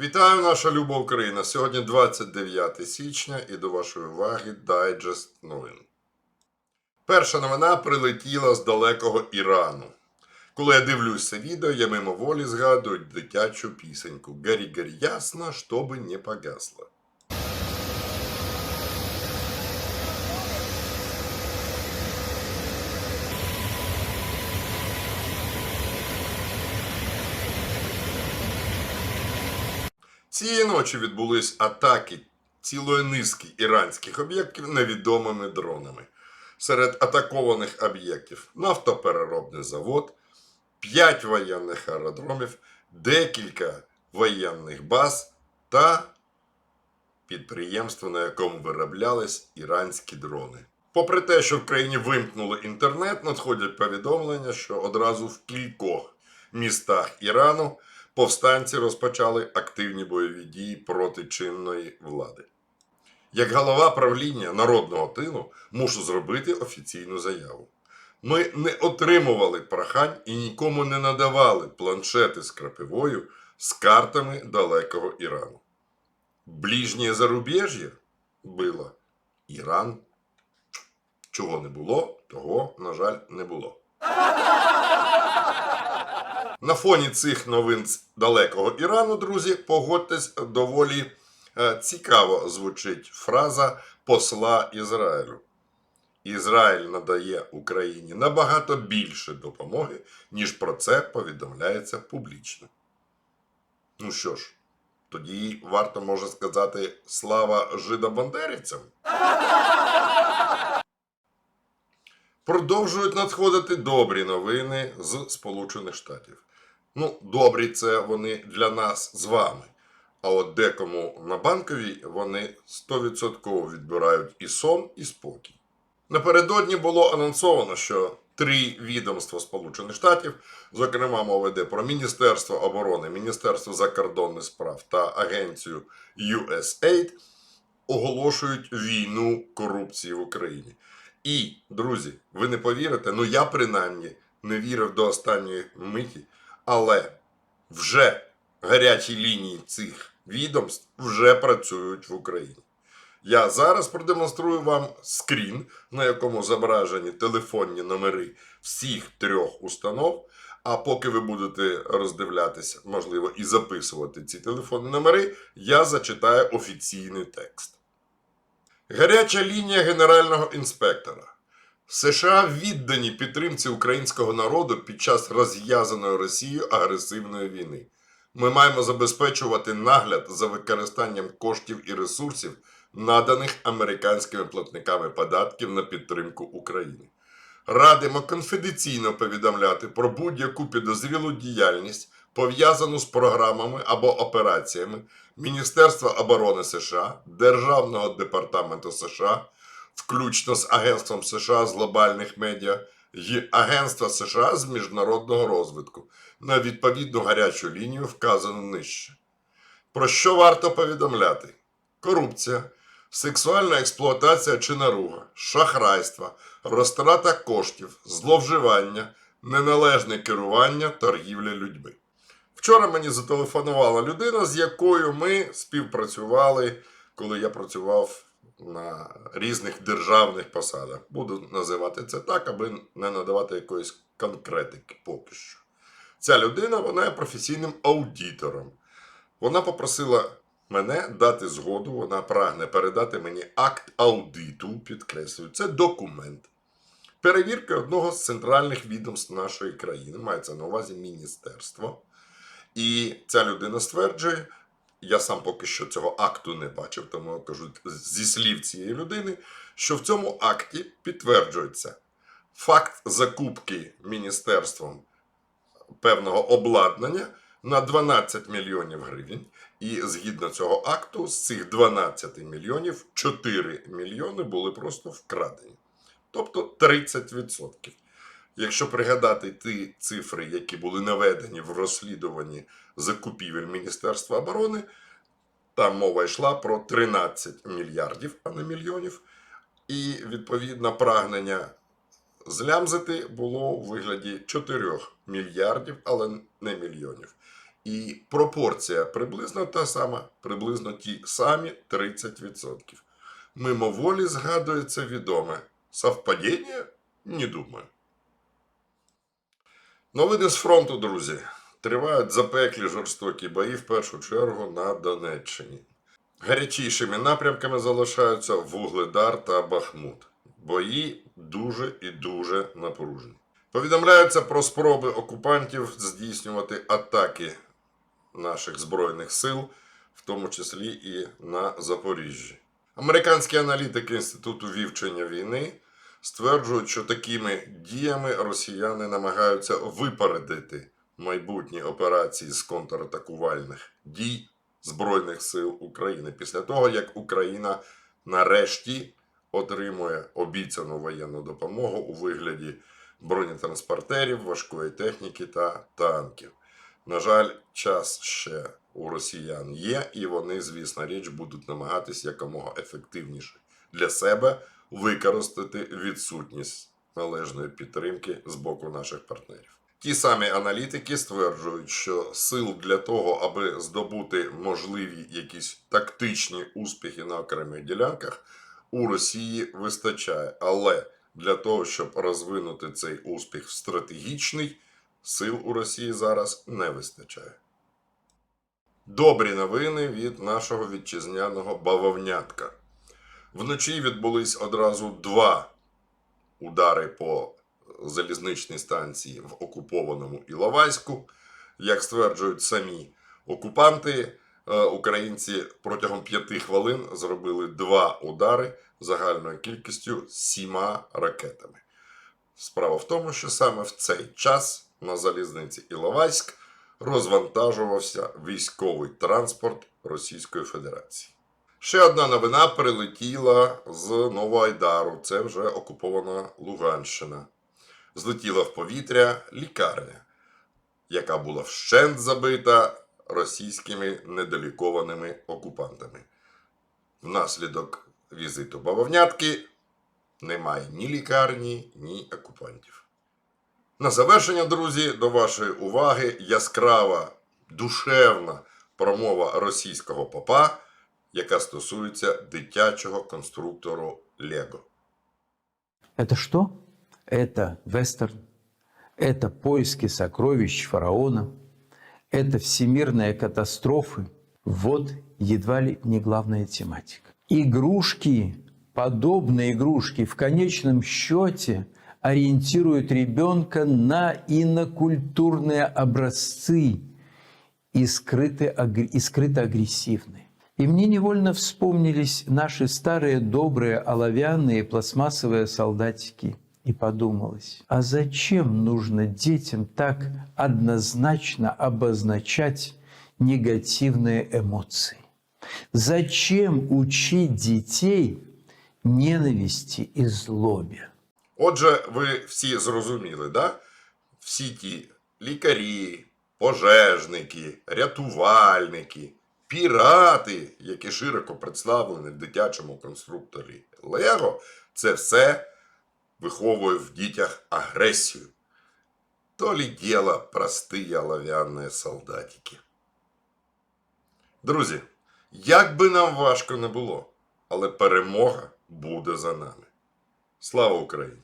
Вітаю, наша люба Україна! Сьогодні 29 січня і до вашої уваги дайджест новин. Перша новина прилетіла з далекого Ірану. Коли я дивлюсь це відео, я мимоволі згадую дитячу пісеньку Гарі-гарі ясно, щоби не погасло». Цієї ночі відбулись атаки цілої низки іранських об'єктів невідомими дронами. Серед атакованих об'єктів нафтопереробний завод, 5 воєнних аеродромів, декілька воєнних баз та підприємство, на якому вироблялись іранські дрони. Попри те, що в країні вимкнули інтернет, надходять повідомлення, що одразу в кількох містах Ірану повстанці розпочали активні бойові дії проти чинної влади. Як голова правління народного тилу мушу зробити офіційну заяву. Ми не отримували прохань і нікому не надавали планшети з крапивою з картами далекого Ірану. Ближнє зарубіжжя було Іран. Чого не було, того, на жаль, не було. На фоні цих новин з далекого Ірану, друзі, погодьтесь, доволі е, цікаво звучить фраза посла Ізраїлю. Ізраїль надає Україні набагато більше допомоги, ніж про це повідомляється публічно. Ну що ж, тоді варто може сказати слава жидобандерівцям. Продовжують надходити добрі новини з Сполучених Штатів. Ну, добрі це вони для нас з вами. А от декому на банковій вони 100% відбирають і сон, і спокій. Напередодні було анонсовано, що три відомства Сполучених Штатів, зокрема, мова йде про Міністерство оборони, Міністерство закордонних справ та агенцію USAID, оголошують війну корупції в Україні. І, друзі, ви не повірите, ну я принаймні не вірив до останньої миті, але вже гарячі лінії цих відомств вже працюють в Україні. Я зараз продемонструю вам скрін, на якому зображені телефонні номери всіх трьох установ. А поки ви будете роздивлятися, можливо, і записувати ці телефонні номери, я зачитаю офіційний текст. Гаряча лінія генерального інспектора. США віддані підтримці українського народу під час розв'язаної Росією агресивної війни. Ми маємо забезпечувати нагляд за використанням коштів і ресурсів, наданих американськими платниками податків на підтримку України. Радимо конфіденційно повідомляти про будь-яку підозрілу діяльність, пов'язану з програмами або операціями Міністерства оборони США, Державного департаменту США, включно з Агентством США з глобальних медіа і Агентства США з міжнародного розвитку на відповідну гарячу лінію, вказану нижче. Про що варто повідомляти? Корупція, сексуальна експлуатація чи наруга, шахрайство, розтрата коштів, зловживання, неналежне керування, торгівля людьми. Вчора мені зателефонувала людина, з якою ми співпрацювали, коли я працював на різних державних посадах. Буду називати це так, аби не надавати якоїсь конкретики поки що. Ця людина вона є професійним аудитором. Вона попросила мене дати згоду, вона прагне передати мені акт аудиту, підкреслюю, це документ. Перевірки одного з центральних відомств нашої країни, мається на увазі міністерство. І ця людина стверджує, я сам поки що цього акту не бачив, тому я кажу зі слів цієї людини, що в цьому акті підтверджується факт закупки міністерством певного обладнання на 12 мільйонів гривень. І згідно цього акту, з цих 12 мільйонів 4 мільйони були просто вкрадені. Тобто 30%. Якщо пригадати ті цифри, які були наведені в розслідуванні закупівель Міністерства оборони, там мова йшла про 13 мільярдів, а не мільйонів. І відповідно прагнення злямзити було у вигляді 4 мільярдів, але не мільйонів. І пропорція приблизно та сама, приблизно ті самі 30%. Мимоволі згадується відоме. Совпадіння? Не думаю. Новини з фронту, друзі. Тривають запеклі жорстокі бої в першу чергу на Донеччині. Гарячішими напрямками залишаються Вугледар та Бахмут. Бої дуже і дуже напружені. Повідомляється про спроби окупантів здійснювати атаки наших збройних сил, в тому числі і на Запоріжжі. Американські аналітики Інституту вивчення війни стверджують, що такими діями росіяни намагаються випередити майбутні операції з контратакувальних дій Збройних сил України після того, як Україна нарешті отримує обіцяну воєнну допомогу у вигляді бронетранспортерів, важкої техніки та танків. На жаль, час ще у росіян є, і вони, звісно, річ, будуть намагатись якомога ефективніше для себе використати відсутність належної підтримки з боку наших партнерів. Ті самі аналітики стверджують, що сил для того, аби здобути можливі якісь тактичні успіхи на окремих ділянках, у Росії вистачає. Але для того, щоб розвинути цей успіх в стратегічний, сил у Росії зараз не вистачає. Добрі новини від нашого вітчизняного бавовнятка. Вночі відбулись одразу два удари по залізничній станції в окупованому Іловайську. Як стверджують самі окупанти, е, українці протягом п'яти хвилин зробили два удари загальною кількістю сіма ракетами. Справа в тому, що саме в цей час на залізниці Іловайськ розвантажувався військовий транспорт Російської Федерації. Ще одна новина прилетіла з Новоайдару. Це вже окупована Луганщина. Злетіла в повітря лікарня, яка була вщент забита російськими недолікованими окупантами. Внаслідок візиту бавовнятки немає ні лікарні, ні окупантів. На завершення, друзі, до вашої уваги яскрава, душевна промова російського попа, яка стосується дитячого конструктору Лего. Это что? Это вестерн, это поиски сокровищ фараона, это всемирные катастрофы. Вот едва ли не главная тематика. Игрушки, подобные игрушки, в конечном счете ориентируют ребенка на инокультурные образцы и, скрыто, агрессивные. И мне невольно вспомнились наши старые добрые оловянные пластмассовые солдатики. И подумалось, а зачем нужно детям так однозначно обозначать негативные эмоции? Зачем учить детей ненависти и злобе? Отже, ви всі зрозуміли, да? Всі ті лікарі, пожежники, рятувальники, Пірати, які широко представлені в дитячому конструкторі Лего, це все виховує в дітях агресію. То ли діло прості олов'яні солдатики. Друзі, як би нам важко не було, але перемога буде за нами. Слава Україні!